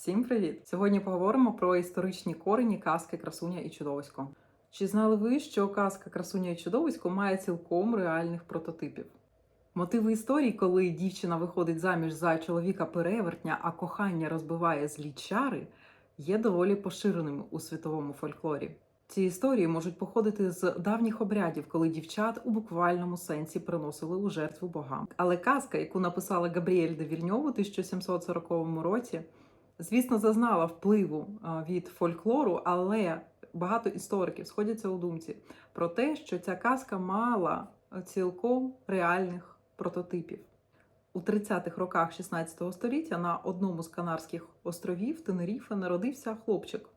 Всім привіт! Сьогодні поговоримо про історичні корені казки Красуня і чудовисько. Чи знали ви, що казка Красуня і чудовисько має цілком реальних прототипів? Мотиви історії, коли дівчина виходить заміж за чоловіка перевертня, а кохання розбиває злі чари, є доволі поширеними у світовому фольклорі. Ці історії можуть походити з давніх обрядів, коли дівчат у буквальному сенсі приносили у жертву богам. Але казка, яку написала Габріель де Вільньов у 1740 році, звісно, зазнала впливу від фольклору, але багато істориків сходяться у думці про те, що ця казка мала цілком реальних прототипів. У 30-х роках 16 століття на одному з Канарських островів Тенеріфе народився хлопчик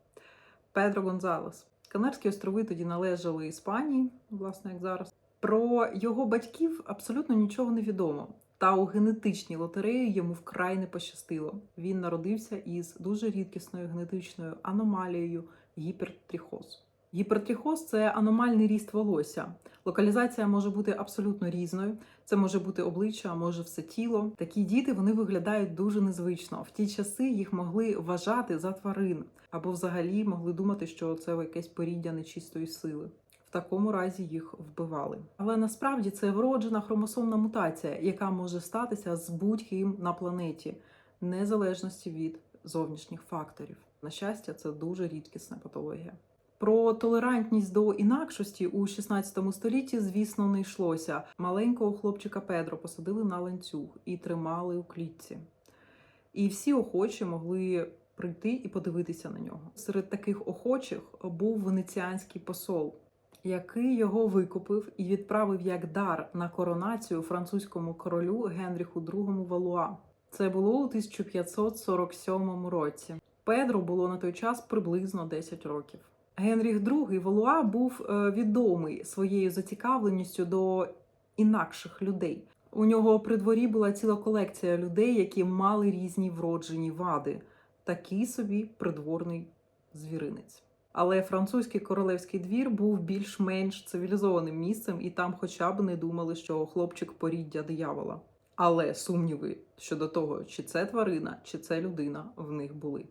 Педро Гонзалес. Канарські острови тоді належали Іспанії, власне, як зараз. Про його батьків абсолютно нічого не відомо. Та у генетичній лотереї йому вкрай не пощастило. Він народився із дуже рідкісною генетичною аномалією гіпертріхоз. Гіпертріхоз це аномальний ріст волосся. Локалізація може бути абсолютно різною. Це може бути обличчя, а може все тіло. Такі діти вони виглядають дуже незвично. В ті часи їх могли вважати за тварин або взагалі могли думати, що це якесь поріддя нечистої сили. Такому разі їх вбивали. Але насправді це вроджена хромосомна мутація, яка може статися з будь-ким на планеті, незалежності від зовнішніх факторів. На щастя, це дуже рідкісна патологія. Про толерантність до інакшості у 16 столітті, звісно, не йшлося. Маленького хлопчика Педро посадили на ланцюг і тримали у клітці. І всі охочі могли прийти і подивитися на нього. Серед таких охочих був венеціанський посол, який його викупив і відправив як дар на коронацію французькому королю Генріху II Валуа. Це було у 1547 році. Педро було на той час приблизно 10 років. Генріх II Валуа був е, відомий своєю зацікавленістю до інакших людей. У нього при дворі була ціла колекція людей, які мали різні вроджені вади, такий собі придворний звіринець. Але французький королевський двір був більш-менш цивілізованим місцем, і там хоча б не думали, що хлопчик поріддя диявола. Але сумніви щодо того, чи це тварина, чи це людина, в них були.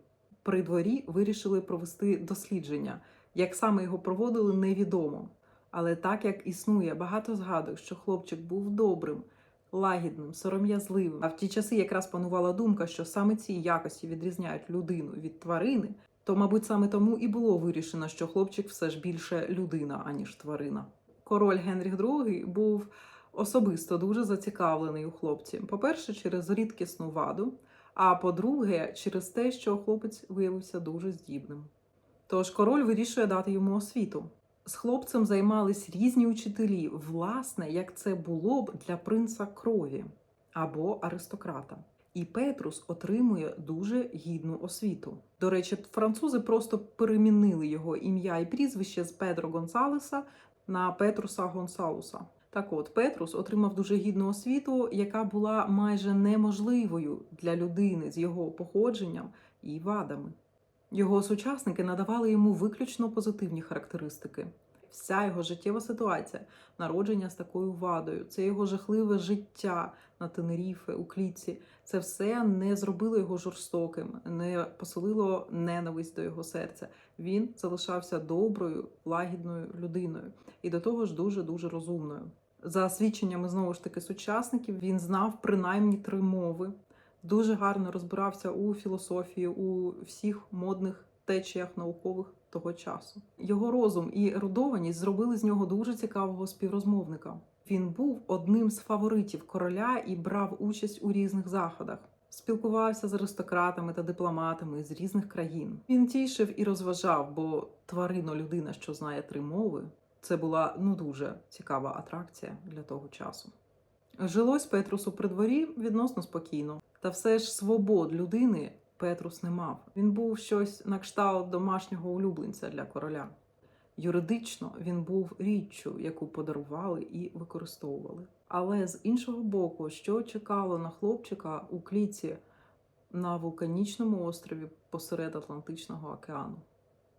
При дворі вирішили провести дослідження. Як саме його проводили, невідомо. Але так як існує багато згадок, що хлопчик був добрим, лагідним, сором'язливим, а в ті часи якраз панувала думка, що саме ці якості відрізняють людину від тварини, то, мабуть, саме тому і було вирішено, що хлопчик все ж більше людина, аніж тварина. Король Генріх II був особисто дуже зацікавлений у хлопці. По-перше, через рідкісну ваду, а по-друге, через те, що хлопець виявився дуже здібним. Тож король вирішує дати йому освіту. З хлопцем займались різні учителі, власне, як це було б для принца крові або аристократа. І Петрус отримує дуже гідну освіту. До речі, французи просто перемінили його ім'я і прізвище з Педро Гонсалеса на Петруса Гонсалуса. Так от, Петрус отримав дуже гідну освіту, яка була майже неможливою для людини з його походженням і вадами. Його сучасники надавали йому виключно позитивні характеристики. Вся його життєва ситуація, народження з такою вадою, це його жахливе життя на Тенеріфе, у клітці. Це все не зробило його жорстоким, не поселило ненависть до його серця. Він залишався доброю, лагідною людиною і до того ж дуже дуже розумною. За свідченнями знову ж таки сучасників, він знав принаймні три мови дуже гарно розбирався у філософії, у всіх модних течіях наукових того часу. Його розум і ерудованість зробили з нього дуже цікавого співрозмовника. Він був одним з фаворитів короля і брав участь у різних заходах. Спілкувався з аристократами та дипломатами з різних країн. Він тішив і розважав, бо тварино людина, що знає три мови, це була ну дуже цікава атракція для того часу. Жилось Петрусу при дворі відносно спокійно. Та все ж свобод людини Петрус не мав. Він був щось на кшталт домашнього улюбленця для короля. Юридично він був річчю, яку подарували і використовували. Але з іншого боку, що чекало на хлопчика у кліці на вулканічному острові посеред Атлантичного океану?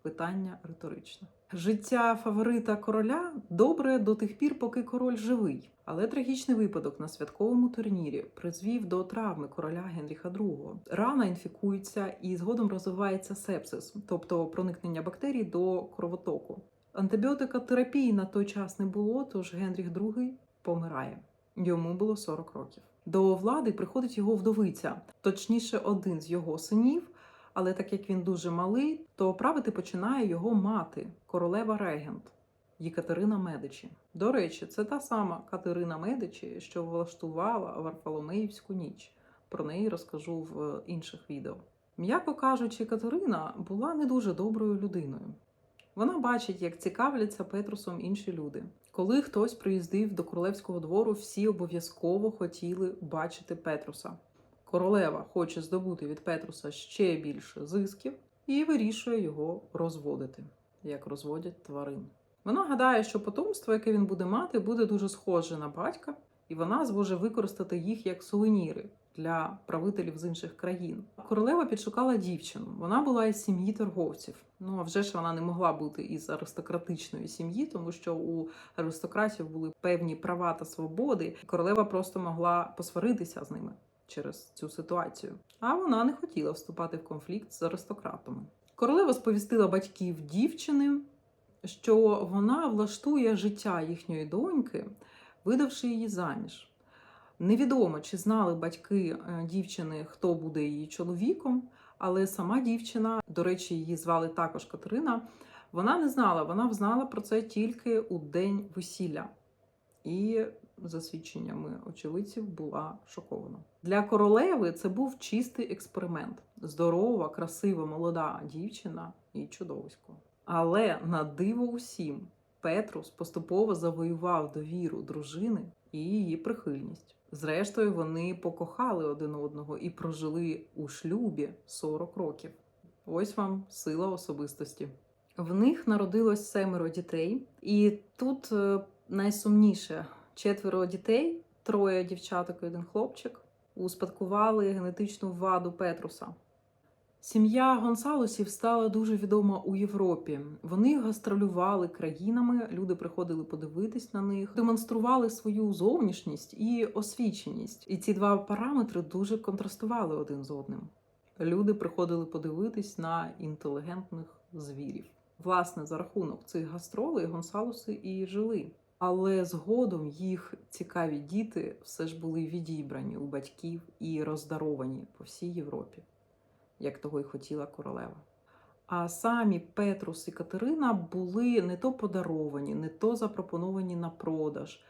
Питання риторичне. Життя фаворита короля добре до тих пір, поки король живий. Але трагічний випадок на святковому турнірі призвів до травми короля Генріха II. Рана інфікується і згодом розвивається сепсис, тобто проникнення бактерій до кровотоку. Антибіотикотерапії на той час не було, тож Генріх II помирає. Йому було 40 років. До влади приходить його вдовиця, точніше, один з його синів. Але так як він дуже малий, то правити починає його мати, королева регент Єкатерина Медичі. До речі, це та сама Катерина Медичі, що влаштувала Варфоломеївську ніч. Про неї розкажу в інших відео. М'яко кажучи, Катерина була не дуже доброю людиною. Вона бачить, як цікавляться Петрусом інші люди. Коли хтось приїздив до королевського двору, всі обов'язково хотіли бачити Петруса. Королева хоче здобути від Петруса ще більше зисків і вирішує його розводити, як розводять тварин. Вона гадає, що потомство, яке він буде мати, буде дуже схоже на батька, і вона зможе використати їх як сувеніри для правителів з інших країн. Королева підшукала дівчину. Вона була із сім'ї торговців. Ну а вже ж вона не могла бути із аристократичної сім'ї, тому що у аристократів були певні права та свободи. Королева просто могла посваритися з ними через цю ситуацію. А вона не хотіла вступати в конфлікт з аристократами. Королева сповістила батьків дівчини, що вона влаштує життя їхньої доньки, видавши її заміж. Невідомо, чи знали батьки е, дівчини, хто буде її чоловіком, але сама дівчина, до речі, її звали також Катерина. Вона не знала, вона взнала про це тільки у день весілля. І за свідченнями очевидців була шокована. Для королеви це був чистий експеримент: здорова, красива, молода дівчина і чудовисько. Але на диво усім, Петрус поступово завоював довіру дружини і її прихильність. Зрештою, вони покохали один одного і прожили у шлюбі 40 років. Ось вам сила особистості. В них народилось семеро дітей, і тут е, найсумніше четверо дітей, троє дівчаток і один хлопчик, успадкували генетичну ваду Петруса. Сім'я Гонсалосів стала дуже відома у Європі. Вони гастролювали країнами, люди приходили подивитись на них, демонстрували свою зовнішність і освіченість. І ці два параметри дуже контрастували один з одним. Люди приходили подивитись на інтелігентних звірів. Власне, за рахунок цих гастролей Гонсалоси і жили. Але згодом їх цікаві діти все ж були відібрані у батьків і роздаровані по всій Європі, як того й хотіла королева. А самі Петрус і Катерина були не то подаровані, не то запропоновані на продаж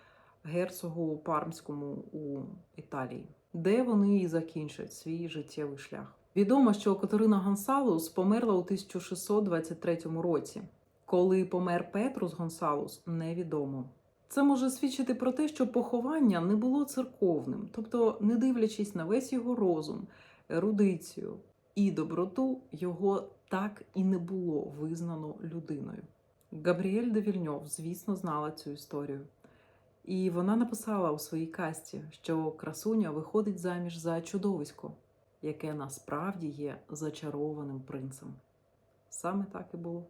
герцогу Пармському у Італії, де вони і закінчать свій життєвий шлях. Відомо, що Катерина Гонсалус померла у 1623 році. Коли помер Петрус Гонсалус, невідомо. Це може свідчити про те, що поховання не було церковним, тобто, не дивлячись на весь його розум, ерудицію і доброту, його так і не було визнано людиною. Габріель де Вільньов, звісно, знала цю історію. І вона написала у своїй касті, що красуня виходить заміж за чудовисько, яке насправді є зачарованим принцем. Саме так і було.